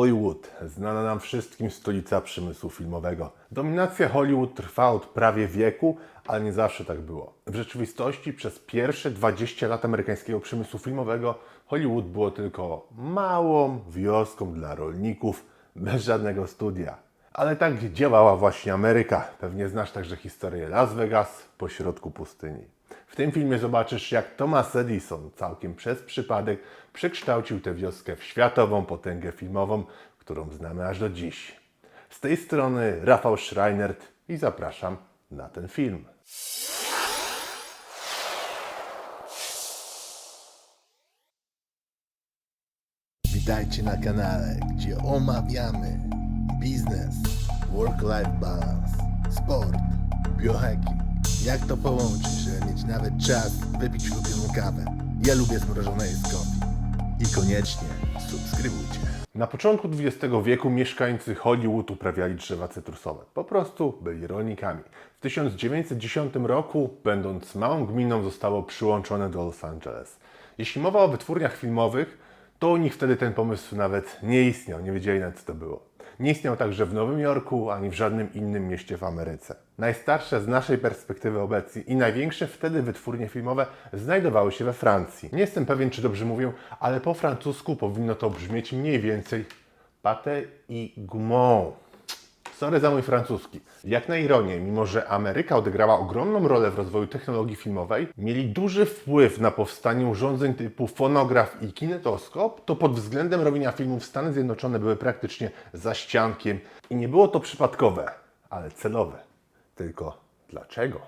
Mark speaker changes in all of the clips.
Speaker 1: Hollywood, znana nam wszystkim stolica przemysłu filmowego. Dominacja Hollywood trwa od prawie wieku, ale nie zawsze tak było. W rzeczywistości przez pierwsze 20 lat amerykańskiego przemysłu filmowego Hollywood było tylko małą wioską dla rolników bez żadnego studia. Ale tak działała właśnie Ameryka. Pewnie znasz także historię Las Vegas pośrodku pustyni. W tym filmie zobaczysz, jak Thomas Edison całkiem przez przypadek przekształcił tę wioskę w światową potęgę filmową, którą znamy aż do dziś. Z tej strony Rafał Schreinert i zapraszam na ten film.
Speaker 2: Witajcie na kanale, gdzie omawiamy biznes, work-life balance, sport, biohacking. Jak to połączyć, żeby mieć nawet czas wypić ulubioną kawę? Ja lubię zmrożone coffee. I koniecznie subskrybujcie.
Speaker 1: Na początku XX wieku mieszkańcy Hollywood uprawiali drzewa cytrusowe. Po prostu byli rolnikami. W 1910 roku, będąc małą gminą, zostało przyłączone do Los Angeles. Jeśli mowa o wytwórniach filmowych, to u nich wtedy ten pomysł nawet nie istniał, nie wiedzieli nawet co to było. Nie istniał także w Nowym Jorku, ani w żadnym innym mieście w Ameryce. Najstarsze z naszej perspektywy obecnie i największe wtedy wytwórnie filmowe znajdowały się we Francji. Nie jestem pewien, czy dobrze mówię, ale po francusku powinno to brzmieć mniej więcej pâté i gourmand. Sorry za mój francuski. Jak na ironię, mimo że Ameryka odegrała ogromną rolę w rozwoju technologii filmowej, mieli duży wpływ na powstanie urządzeń typu fonograf i kinetoskop, to pod względem robienia filmów Stany Zjednoczone były praktycznie za ściankiem i nie było to przypadkowe, ale celowe. Tylko dlaczego?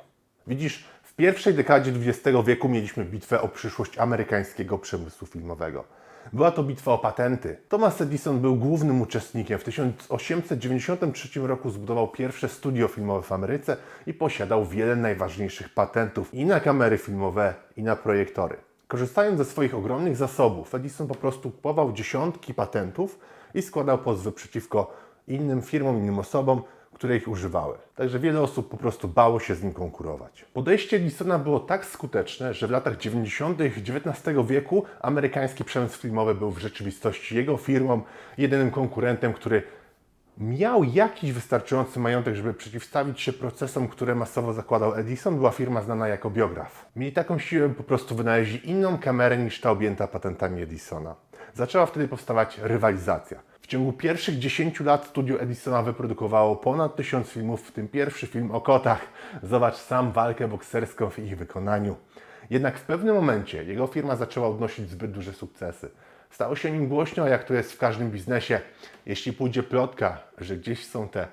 Speaker 1: Widzisz, w pierwszej dekadzie XX wieku mieliśmy bitwę o przyszłość amerykańskiego przemysłu filmowego. Była to bitwa o patenty. Thomas Edison był głównym uczestnikiem. W 1893 roku zbudował pierwsze studio filmowe w Ameryce i posiadał wiele najważniejszych patentów i na kamery filmowe, i na projektory. Korzystając ze swoich ogromnych zasobów, Edison po prostu kupował dziesiątki patentów i składał pozwy przeciwko innym firmom, innym osobom, które ich używały. Także wiele osób po prostu bało się z nim konkurować. Podejście Edisona było tak skuteczne, że w latach 90. XIX wieku amerykański przemysł filmowy był w rzeczywistości jego firmą, jedynym konkurentem, który miał jakiś wystarczający majątek, żeby przeciwstawić się procesom, które masowo zakładał Edison, była firma znana jako Biograf. Mieli taką siłę, po prostu wynaleźli inną kamerę niż ta objęta patentami Edisona. Zaczęła wtedy powstawać rywalizacja. Ciągu pierwszych 10 lat studio Edisona wyprodukowało ponad tysiąc filmów, w tym pierwszy film o kotach. Zobacz sam walkę bokserską w ich wykonaniu. Jednak w pewnym momencie jego firma zaczęła odnosić zbyt duże sukcesy. Stało się nim głośno, jak to jest w każdym biznesie. Jeśli pójdzie plotka, że gdzieś są te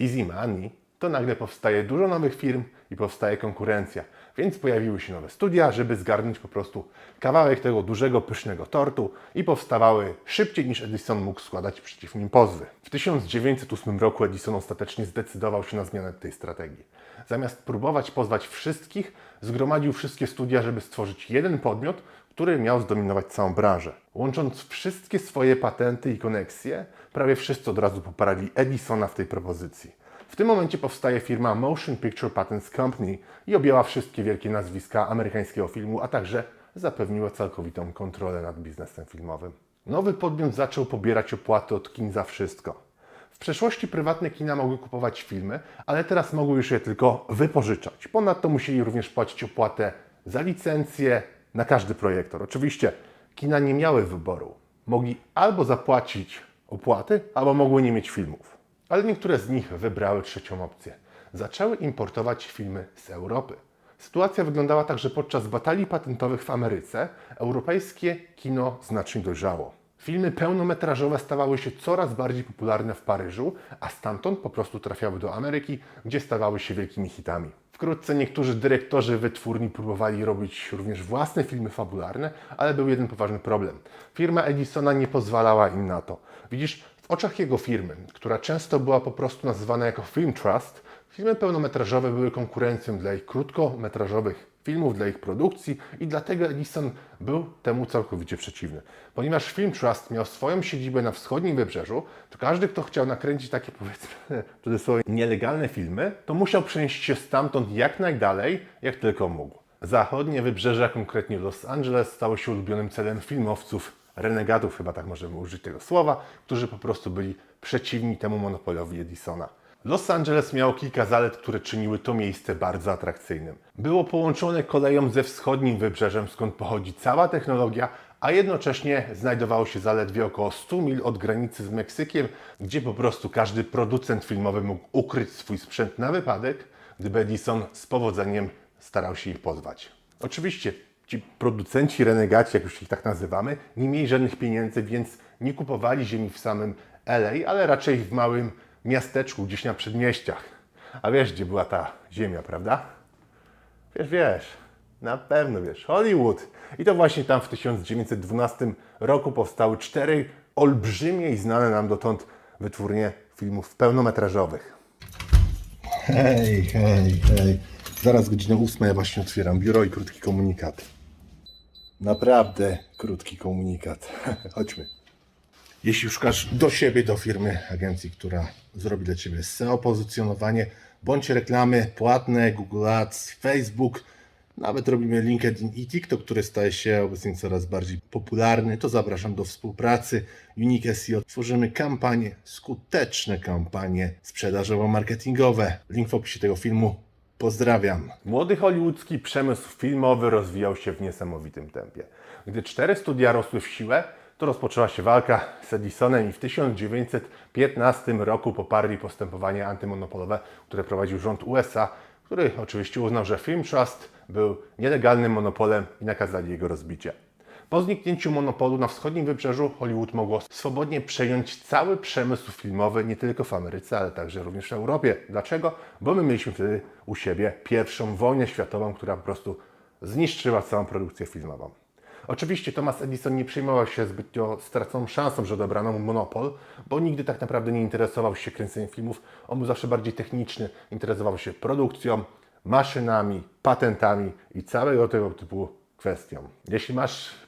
Speaker 1: easy money, to nagle powstaje dużo nowych firm i powstaje konkurencja. Więc pojawiły się nowe studia, żeby zgarnąć po prostu kawałek tego dużego, pysznego tortu i powstawały szybciej niż Edison mógł składać przeciw nim pozwy. W 1908 roku Edison ostatecznie zdecydował się na zmianę tej strategii. Zamiast próbować pozwać wszystkich, zgromadził wszystkie studia, żeby stworzyć jeden podmiot, który miał zdominować całą branżę. Łącząc wszystkie swoje patenty i koneksje, prawie wszyscy od razu poparli Edisona w tej propozycji. W tym momencie powstaje firma Motion Picture Patents Company i objęła wszystkie wielkie nazwiska amerykańskiego filmu, a także zapewniła całkowitą kontrolę nad biznesem filmowym. Nowy podmiot zaczął pobierać opłaty od kin za wszystko. W przeszłości prywatne kina mogły kupować filmy, ale teraz mogły już je tylko wypożyczać. Ponadto musieli również płacić opłatę za licencję na każdy projektor. Oczywiście kina nie miały wyboru. Mogli albo zapłacić opłaty, albo mogły nie mieć filmów. Ale niektóre z nich wybrały trzecią opcję. Zaczęły importować filmy z Europy. Sytuacja wyglądała tak, że podczas batalii patentowych w Ameryce europejskie kino znacznie dojrzało. Filmy pełnometrażowe stawały się coraz bardziej popularne w Paryżu, a stamtąd po prostu trafiały do Ameryki, gdzie stawały się wielkimi hitami. Wkrótce niektórzy dyrektorzy wytwórni próbowali robić również własne filmy fabularne, ale był jeden poważny problem. Firma Edisona nie pozwalała im na to. Widzisz, w oczach jego firmy, która często była po prostu nazywana jako Film Trust, filmy pełnometrażowe były konkurencją dla ich krótkometrażowych filmów, dla ich produkcji i dlatego Edison był temu całkowicie przeciwny. Ponieważ Film Trust miał swoją siedzibę na wschodnim wybrzeżu, to każdy, kto chciał nakręcić takie powiedzmy cudzysłowie nielegalne filmy, to musiał przenieść się stamtąd jak najdalej, jak tylko mógł. Zachodnie wybrzeże, konkretnie Los Angeles, stało się ulubionym celem filmowców renegatów, chyba tak możemy użyć tego słowa, którzy po prostu byli przeciwni temu monopolowi Edisona. Los Angeles miało kilka zalet, które czyniły to miejsce bardzo atrakcyjnym. Było połączone koleją ze wschodnim wybrzeżem, skąd pochodzi cała technologia, a jednocześnie znajdowało się zaledwie około 100 mil od granicy z Meksykiem, gdzie po prostu każdy producent filmowy mógł ukryć swój sprzęt na wypadek, gdyby Edison z powodzeniem starał się ich pozwać. Oczywiście ci producenci renegaci, jak już ich tak nazywamy, nie mieli żadnych pieniędzy, więc nie kupowali ziemi w samym LA, ale raczej w małym miasteczku, gdzieś na przedmieściach. A wiesz, gdzie była ta ziemia, prawda? Wiesz, wiesz, na pewno wiesz, Hollywood. I to właśnie tam w 1912 roku powstały cztery olbrzymie i znane nam dotąd wytwórnie filmów pełnometrażowych. Hej, hej, hej. Zaraz godzina ósma, ja właśnie otwieram biuro i krótki komunikat. Naprawdę krótki komunikat. Chodźmy. Jeśli szukasz do siebie, do firmy, agencji, która zrobi dla Ciebie SEO, pozycjonowanie, bądź reklamy płatne, Google Ads, Facebook, nawet robimy LinkedIn i TikTok, który staje się obecnie coraz bardziej popularny, to zapraszam do współpracy. Unique SEO tworzymy kampanie, skuteczne kampanie sprzedażowo-marketingowe. Link w opisie tego filmu. Pozdrawiam. Młody hollywoodzki przemysł filmowy rozwijał się w niesamowitym tempie. Gdy cztery studia rosły w siłę, to rozpoczęła się walka z Edisonem i w 1915 roku poparli postępowanie antymonopolowe, które prowadził rząd USA, który oczywiście uznał, że Film Trust był nielegalnym monopolem i nakazali jego rozbicie. Po zniknięciu monopolu na wschodnim wybrzeżu Hollywood mogło swobodnie przejąć cały przemysł filmowy, nie tylko w Ameryce, ale także również w Europie. Dlaczego? Bo my mieliśmy wtedy u siebie pierwszą wojnę światową, która po prostu zniszczyła całą produkcję filmową. Oczywiście Thomas Edison nie przejmował się zbytnio straconą szansą, że odebrano mu monopol, bo nigdy tak naprawdę nie interesował się kręceniem filmów. On był zawsze bardziej techniczny, interesował się produkcją, maszynami, patentami i całego tego typu kwestią. Jeśli masz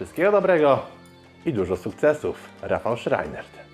Speaker 1: wszystkiego dobrego i dużo sukcesów. Rafał Schreinert.